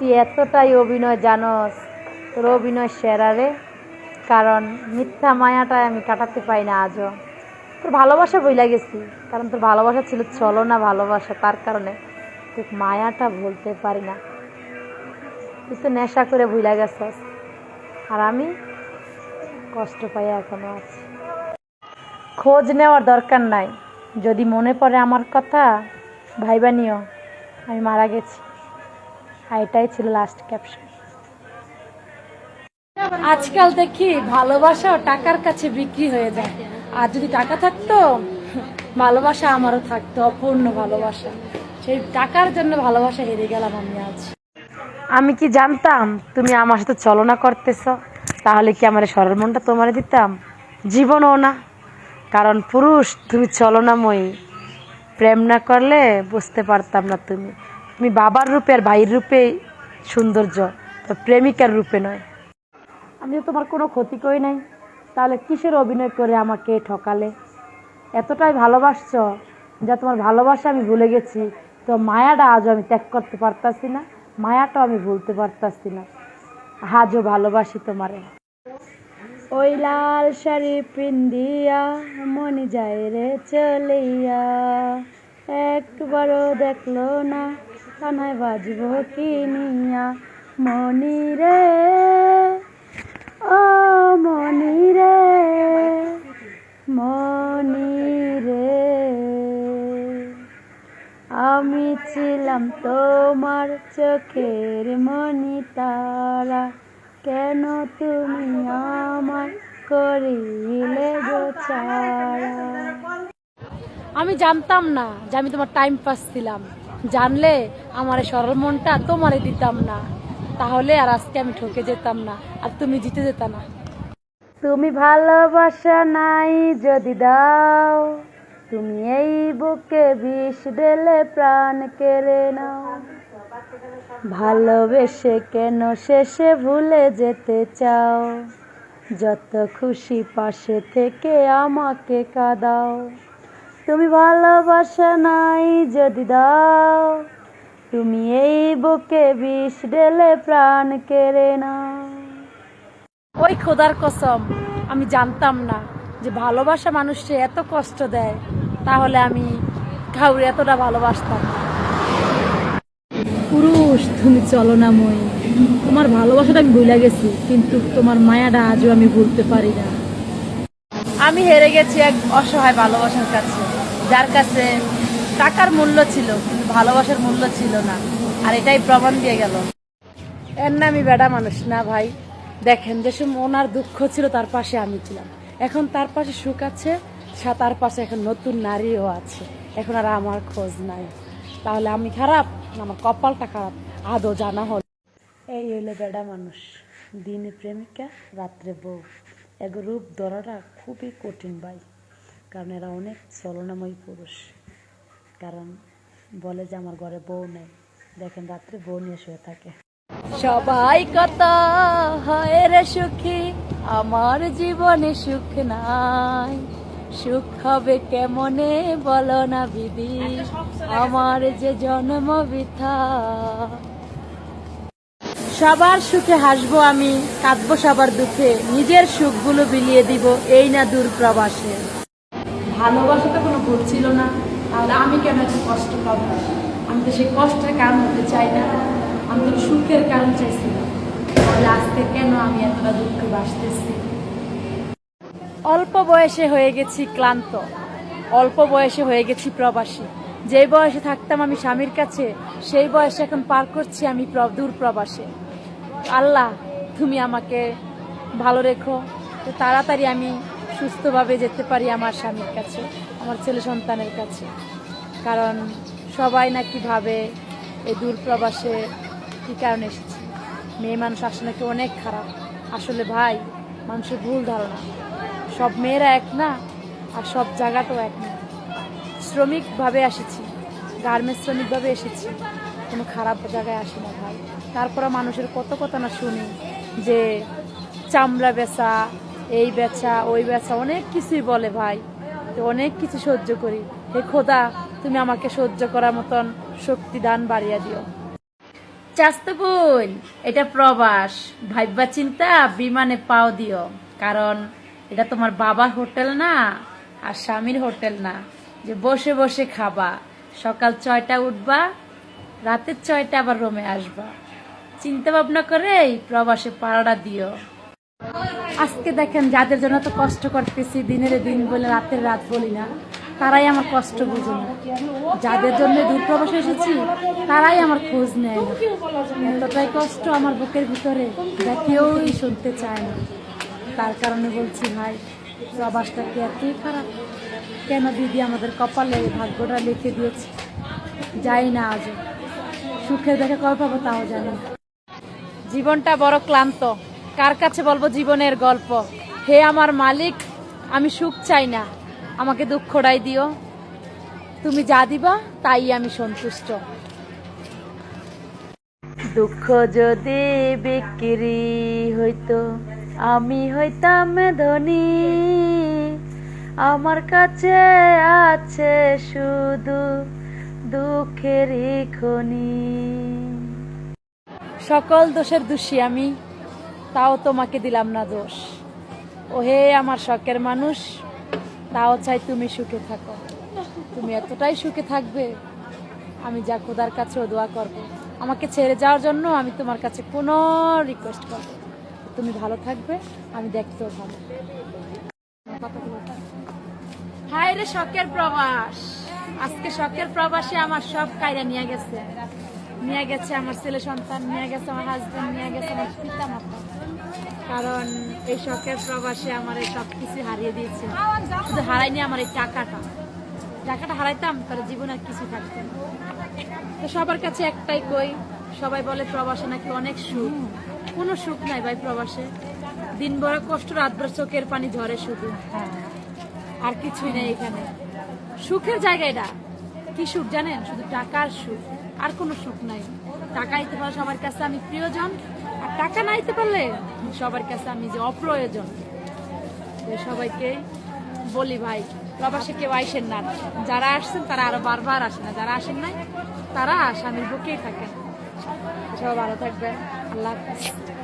তুই এতটাই অভিনয় জানস তোর অভিনয় সেরা রে। কারণ মিথ্যা মায়াটাই আমি কাটাতে পাই না আজও। তোর ভালোবাসা বইলা গেছি, কারণ তোর ভালোবাসা ছিল চলো না ভালোবাসা, তার কারণে তোর মায়াটা ভুলতে পারি না। তুই তো নেশা করে ভুলা গেছস। আর আমি কষ্ট পাই এখনও আছি। খোঁজ নেওয়ার দরকার নাই। যদি মনে পড়ে আমার কথা, ভাইবা নিও, আমি মারা গেছি। আর এটাই ছিল লাস্ট ক্যাপশন আজকাল দেখি ভালোবাসাও টাকার কাছে বিক্রি হয়ে যায়। আর যদি টাকা থাকতো, ভালোবাসা আমারও থাকতো, অপূর্ণ ভালোবাসা। সেই টাকার জন্য ভালোবাসা হেরে গেলাম আমি আজ। আমি কি জানতাম তুমি আমার সাথে চলনা করতেছ? তাহলে কি আমার সরল মনটা তোমারে দিতাম? জীবনও না। কারণ পুরুষ, তুমি চলনাময়ী। প্রেম না করলে বুঝতে পারতাম না তুমি। তুমি বাবার রূপে আর ভাইয়ের রূপে সৌন্দর্য, তো প্রেমিকার রূপে নয়। আমি তোমার কোনো ক্ষতি করি নাই। তাহলে কিসের অভিনয় করে আমাকে ঠকালে? এতটাই ভালোবাসছ যা তোমার ভালোবাসা আমি ভুলে গেছি। তো মায়াটা আজও আমি ত্যাগ করতে পারতাছি না, মায়াটাও আমি ভুলতে পারতাছি না। আজও ভালোবাসি তোমারে। ওই লাল শাড়ি পিন্দিয়া মনে যায় রে চলিয়া, একবারও দেখল না কানায় বাজবো কিনিয়া মনি রে, ও মনি রে মনি রে। আমি ছিলাম তোমার চোখের মনি তারা। কেন তুমি আমার করিলে আমি জানতাম না যে আমি তোমার টাইম পাস ছিলাম জানলে আমার সরল মনটা তোমারে দিতাম না। তাহলে আর আজকে আমি ঠকে যেতাম না, আর তুমি জিতে যেত না। তুমি ভালোবাসা নাই যদি দাও, তুমি এই বুকে বিষ ঢেলে প্রাণ কেড়ে নাও। ভালোবেসে কেন শেষে ভুলে যেতে চাও? যত খুশি পাশে থেকে আমাকে কাঁদাও। তুমি ভালোবাসা নাই যদি দাও তুমি এই বুকে বিষ ঢেলে প্রাণ কেড়ে নাও। ওই খোদার কসম আমি জানতাম না যে ভালোবাসা মানুষকে এত কষ্ট দেয় তাহলে আমি কাউরে এতটা ভালোবাসতাম পুরুষ তুমি চলো না মই। তোমার ভালোবাসাটা আমি ভুলে গেছি কিন্তু তোমার মায়াটা আজও আমি ভুলতে পারি না। আমি হেরে গেছি এক অসহায় ভালোবাসার কাছে। যার কাছে টাকার মূল্য ছিল, কিন্তু ভালোবাসার মূল্য ছিল না। আর এটাই প্রমাণ দিয়ে গেল। এর নামই বেড়া মানুষ। না ভাই, দেখেন, যে ওনার দুঃখ ছিল, তার পাশে আমি ছিলাম। এখন তার পাশে সুখ আছে তার পাশে এখন নতুন নারীও আছে। এখন আর আমার খোঁজ নাই। তাহলে আমি খারাপ? আমার কপালটা খারাপ। আদৌ জানা হল। এই হইল বেড়া মানুষ। দিনে প্রেমিকা, রাত্রে বউ। এক রূপ ধরাটা খুবই কঠিন ভাই। কারণ এরা অনেক চলনাময়ী পুরুষ। কারণ বলে যে আমার ঘরে বউ নেই। দেখেন রাত্রে বউ নিয়ে শুয়ে থাকে। সবাই কত হয় রে সুখী আমার জীবনে সুখ নাই। সুখ হবে কেমনে বলো না বিধি আমার যে জন্ম বৃথা। সবার সুখে হাসবো আমি কাঁদবো সবার দুঃখে নিজের সুখগুলো বিলিয়ে দিব এই না দূর প্রবাসে। ভালোবাসা তো কোনো ভুল ছিল না। তাহলে আমি কেন এত কষ্ট পাবো? আমি তো সেই কষ্টের কারণ হতে চাই না। আমি তো সুখের কারণ চাইছিলাম তাহলে আজকে কেন আমি এতটা দুঃখ বাসতেছি? অল্প বয়সে হয়ে গেছি ক্লান্ত। অল্প বয়সে হয়ে গেছি প্রবাসী। যে বয়সে থাকতাম আমি স্বামীর কাছে, সেই বয়সে এখন পার করছি আমি দূর প্রবাসে। আল্লাহ, তুমি আমাকে ভালো রেখো। তো তাড়াতাড়ি আমি সুস্থভাবে যেতে পারি আমার স্বামীর কাছে, আমার ছেলে সন্তানের কাছে। কারণ সবাই নাকি ভাবে এই দূর প্রবাসে কী কারণে এসেছি। মেয়ে মানুষ আসলে নাকি অনেক খারাপ। আসলে ভাই, মানুষের ভুল ধারণা। সব মেয়েরা এক না, আর সব জায়গাটাও এক না। শ্রমিকভাবে এসেছি গার্মেন্টস শ্রমিকভাবে এসেছি। কোনো খারাপ জায়গায় আসি না ভাই। তারপরে মানুষের কত কথা না শুনি যে চামড়া বেচা এই বেচা, ওই বেচা, অনেক কিছুই বলে ভাই। অনেক কিছু সহ্য করি। হে খোদা, তুমি আমাকে সহ্য করার মতন শক্তি দান বাড়িয়ে দিও। চাস্তো এটা প্রবাস। ভাইবা চিন্তা, বিমানে পাও দিও। কারণ এটা তোমার বাবার হোটেল না, আর স্বামীর হোটেল না। যে বসে বসে খাবা। সকাল ছয়টা উঠবা, রাতের ছয়টা আবার রোমে আসবা। চিন্তা ভাবনা করে প্রবাসে পাড়া দিও। আজকে দেখেন যাদের জন্য তো কষ্ট করতেছি, দিনের দিন বলে, রাতের রাত বলি না, তারাই আমার কষ্ট বুঝে না। যাদের জন্য দূর প্রবাসে এসেছি, তারাই আমার খোঁজ নেয় না। এতটাই কষ্ট আমার বুকের ভিতরে, যা কেউই শুনতে চায় না। তার কারণে বলছি, ভাই, প্রবাসটা কি এতই খারাপ? কেন দিদি আমাদের কপালে ভাগ্যটা লিখে দিয়েছে? যাই না আজও সুখের দেখে কবে পাবো তাও জানি জীবনটা বড় ক্লান্ত। কার কাছে বলব জীবনের গল্প? হে আমার মালিক আমি সুখ চাই না। আমাকে দুঃখটাই দিও। তুমি যা দিবা তাই আমি সন্তুষ্ট। দুঃখ যদি বিক্রি হইতো আমি হইতাম ধনী। আমার কাছে আছে শুধু দুঃখেরই খনি। সকল দোষের দোষী আমি। তাও তোমাকে দিলাম না দোষ। ওহে আমার শখের মানুষ, তাও চাই তুমি সুখে থাকো। তুমি এতটাই সুখে থাকবে, আমি যা খোদার কাছে দোয়া করব। আমাকে ছেড়ে যাওয়ার জন্য আমি তোমার কাছে কোনো রিকোয়েস্ট করব তুমি ভালো থাকবে, আমি দেখতেও ভালো। হায় রে শখের প্রবাস। আজকে শখের প্রবাসে আমার সব কায়রা নিয়ে গেছে। নিয়ে গেছে আমার ছেলে সন্তান, নিয়ে গেছে আমার হাজব্যান্ড নিয়ে গেছে আমার পিতা মাতা কারণ এই শখের প্রবাসে আমার এই সব কিছু হারিয়ে দিয়েছে। শুধু হারাইনি আমার এই টাকাটা। টাকাটা হারাইতাম, তাহলে জীবনে আর কিছু থাকতো তো সবার কাছে একটাই কই, সবাই বলে প্রবাসে নাকি অনেক সুখ। কোনো সুখ নাই ভাই প্রবাসে। দিন বড় কষ্ট রাত ভর চোখের পানি ঝরে শুধু। আর কিছুই নেই এখানে। সুখের জায়গা এটা। কি সুখ জানেন? শুধু টাকার সুখ, আর কোনো সুখ নাই। টাকা দিতে পারলে সবার কাছে আমি প্রিয়জন, আর টাকা না পারলে সবার কাছে আমি যে অপ্রয়োজন। সবাইকে বলি ভাই, প্রবাসে কেউ আইসেন না। যারা আসছেন তারা আরও বারবার আসেন না যারা আসেন নাই, তারা স্বামীর বুকেই থাকেন। সবাই ভালো থাকবেন। আল্লাহ হাফিজ।